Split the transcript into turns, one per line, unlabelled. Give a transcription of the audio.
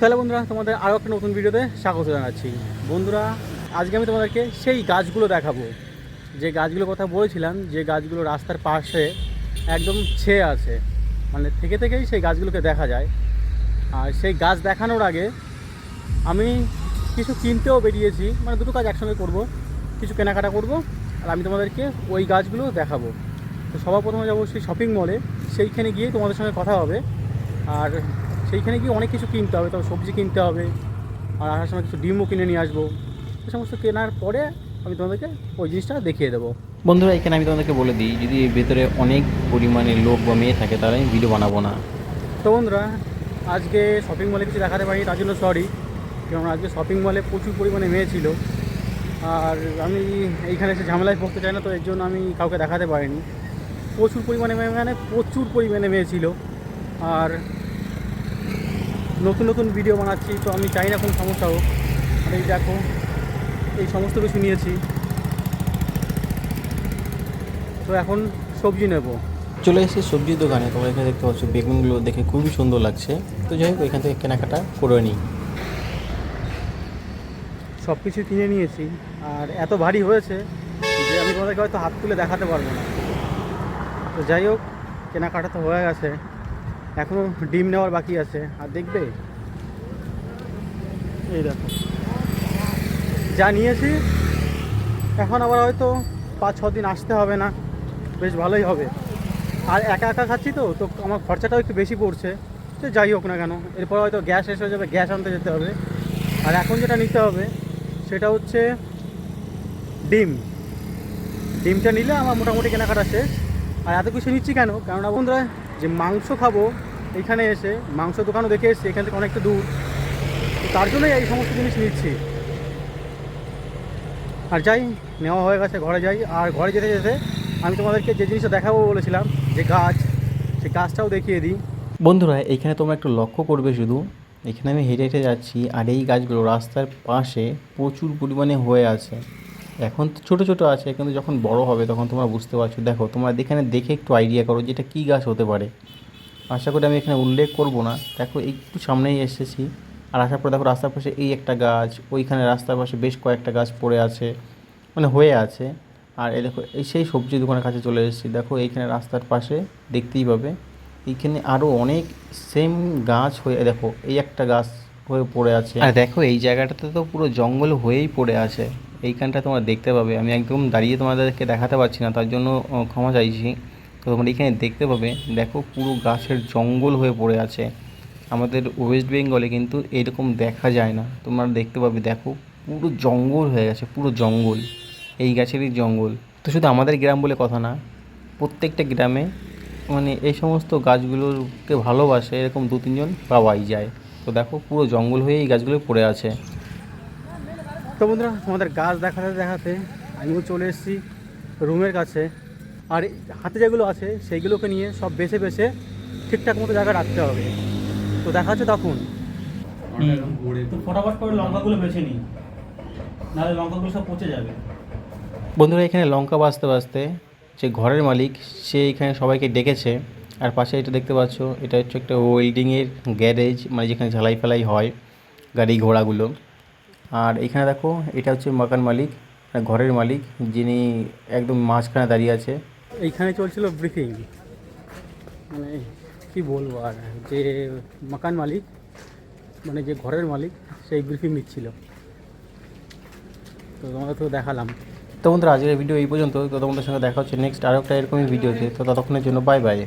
তাহলে বন্ধুরা, তোমাদের আরও একটা নতুন ভিডিওতে স্বাগত জানাচ্ছি। বন্ধুরা, আজকে আমি তোমাদেরকে সেই গাছগুলো দেখাবো। যে গাছগুলোর কথা বলেছিলাম, যে গাছগুলো রাস্তার পাশে একদম ছেয়ে আছে। মানে থেকে থেকেই সেই গাছগুলোকে দেখা যায়। আর সেই গাছ দেখানোর আগে আমি কিছু কিনতেও বেরিয়েছি। মানে দুটো কাজ একসঙ্গে করব। কিছু কেনাকাটা করব। আর আমি তোমাদেরকে ওই গাছগুলো দেখাবো। তো সবার প্রথমে যাব সেই শপিং মলে সেইখানে গিয়ে তোমাদের সঙ্গে কথা হবে। আর সেইখানে গিয়ে অনেক কিছু কিনতে হবে তবে সবজি কিনতে হবে আর আসার সময় কিছু ডিমও কিনে নিয়ে আসব। এ সমস্ত কেনার পরে আমি তোমাদেরকে ওই জিনিসটা দেখিয়ে দেবো।
বন্ধুরা এখানে আমি তোমাদেরকে বলে দিই যদি ভেতরে অনেক পরিমাণে লোক বা মেয়ে থাকে তাহলে আমি ভিডিও বানাবো না।
তো বন্ধুরা আজকে শপিং মলে কিছু দেখাতে পারি তার জন্য সরি কারণ আজকে শপিং মলে প্রচুর পরিমাণে মেয়ে ছিল। আর আমি এইখানে এসে ঝামেলায় পড়তে চাই না তো এর জন্য আমি কাউকে দেখাতে পারিনি। প্রচুর পরিমাণে মেয়ে মানে প্রচুর পরিমাণে মেয়ে ছিল। আর নতুন নতুন ভিডিও বানাচ্ছি তো আমি চাই না কোনো সমস্যা হোক। আর এই দেখো এই সমস্ত কিছু নিয়েছি। তো এখন সবজি নেব।
চলে এসেছি সবজির দোকানে তোমরা এখানে দেখতে পাচ্ছ বেগুনগুলো দেখে খুবই সুন্দর লাগছে। তো যাই হোক এখান থেকে কেনাকাটা করে নিই।
সব কিছু কিনে নিয়েছি আর এত ভারী হয়েছে যে আমি তোমাদেরকে হয়তো হাত তুলে দেখাতে পারব না। তো যাই হোক কেনাকাটা তো হয়ে গেছে। এখনও ডিম নেওয়ার বাকি আছে। আর দেখবে? এই দেখো। যা নিয়েছি, এখন আবার হয়তো পাঁচ ছ দিন আসতে হবে না। বেশ ভালোই হবে। আর একা একা খাচ্ছি তো তো আমার খরচাটাও একটু বেশি পড়ছে। তো যাই হোক না কেন, এরপর হয়তো গ্যাস শেষ হয়ে যাবে, গ্যাস আনতে যেতে হবে। আর এখন যেটা নিতে হবে, সেটা হচ্ছে ডিম। ডিমটা নিলে আমার মোটামুটি কেনাকাটা শেষ। আর এত কিছু নিচ্ছি কেন? কেননা বন্ধুরা, যে মাংস খাব এখানে এসে মাংস দোকানও দেখে এসেছি, এখান থেকে অনেকটা দূর। তার জন্যই এই সমস্ত জিনিস নিচ্ছি। আর যাই, নেওয়া হয়ে গেছে, ঘরে যাই। আর ঘরে যেতে যেতে আমি তোমাদেরকে যে জিনিসটা দেখাবো বলেছিলাম, যে গাছ, সেই গাছটাও দেখিয়ে দিই।
বন্ধুরা, এখানে তোমরা একটু লক্ষ্য করবে শুধু। এখানে আমি হেঁটে হেঁটে যাচ্ছি, আর এই গাছগুলো রাস্তার পাশে প্রচুর পরিমাণে হয়ে আছে। এখন তো ছোটো ছোটো আছে, কিন্তু যখন বড় হবে তখন তোমরা বুঝতে পারছ। দেখো, তোমরা এখানে দেখে একটু আইডিয়া করো যে এটা কী গাছ হতে পারে। আশা করি আমি এখানে উল্লেখ করব না। দেখো, একটু সামনেই এসেছি। আর আসার পর দেখো, রাস্তার পাশে এই একটা গাছ, ওইখানে রাস্তার পাশে বেশ কয়েকটা গাছ পড়ে আছে মানে হয়ে আছে। আর এই দেখো, এই সেই সবজি দোকানের কাছে চলে এসেছি। দেখো, এইখানে রাস্তার পাশে দেখতেই পাবে। এইখানে আরও অনেক সেম গাছ হয়ে, দেখো, এই একটা গাছ হয়ে পড়ে আছে। আর দেখো, এই জায়গাটাতে তো পুরো জঙ্গল হয়েই পড়ে আছে। এইখানটা তোমরা দেখতে পাবে। আমি একদম দাঁড়িয়ে তোমাদেরকে দেখাতে পারছি না, তার জন্য ক্ষমা চাইছি। তো তোমরা এখানে দেখতে পাবে, দেখো পুরো গাছের জঙ্গল হয়ে পড়ে আছে। আমাদের ওয়েস্ট বেঙ্গলে কিন্তু এরকম দেখা যায় না। তোমরা দেখতে পাবে, দেখো পুরো জঙ্গল হয়ে গেছে, পুরো জঙ্গল। এই গাছেরই জঙ্গল। তো শুধু আমাদের গ্রাম বলে কথা না, প্রত্যেকটা গ্রামে মানে এই সমস্ত গাছগুলোকে ভালোবাসে, এরকম দু তিনজন পাওয়াই যায়। তো দেখো পুরো জঙ্গল হয়ে এই গাছগুলো পড়ে আছে।
তো বন্ধুরা, তোমাদের গাছ দেখাতে দেখাতে আমিও চলে এসেছি রুমের কাছে। আর এই হাতে যেগুলো আছে সেইগুলোকে নিয়ে সব বেছে বেছে ঠিকঠাক মতো জায়গায় রাখতে হবে। তো দেখা যাচ্ছে তখন। তো ফটাফট করে লঙ্কাগুলো বেছে নিই। নাহলে লঙ্কাগুলো সব পচে যাবে।
বন্ধুরা এখানে লঙ্কা বাঁচতে বাঁচতে যে ঘরের মালিক সে এখানে সবাইকে ডেকেছে। আর পাশে এটা দেখতে পাচ্ছ এটা হচ্ছে একটা ওয়েল্ডিংয়ের গ্যারেজ মানে যেখানে ঝালাই ফেলাই হয় গাড়ি ঘোড়াগুলো। আর এখানে দেখো এটা হচ্ছে মাকান মালিক ঘরের মালিক যিনি একদম মাঝখানে দাঁড়িয়ে আছে।
এইখানে চলছিল ব্রিফিং মানে কি বলব আর, যে মাকান মালিক মানে যে ঘরের মালিক, সেই ব্রিফিং নিচ্ছিল। তো তোমাদের তো দেখালাম।
তো বন্ধুরা, আজকের ভিডিও এই পর্যন্ত তো তোমাদের সঙ্গে দেখা হচ্ছে নেক্সট আরও একটা এরকমই ভিডিওতে তো ততক্ষণের জন্য বাই বাই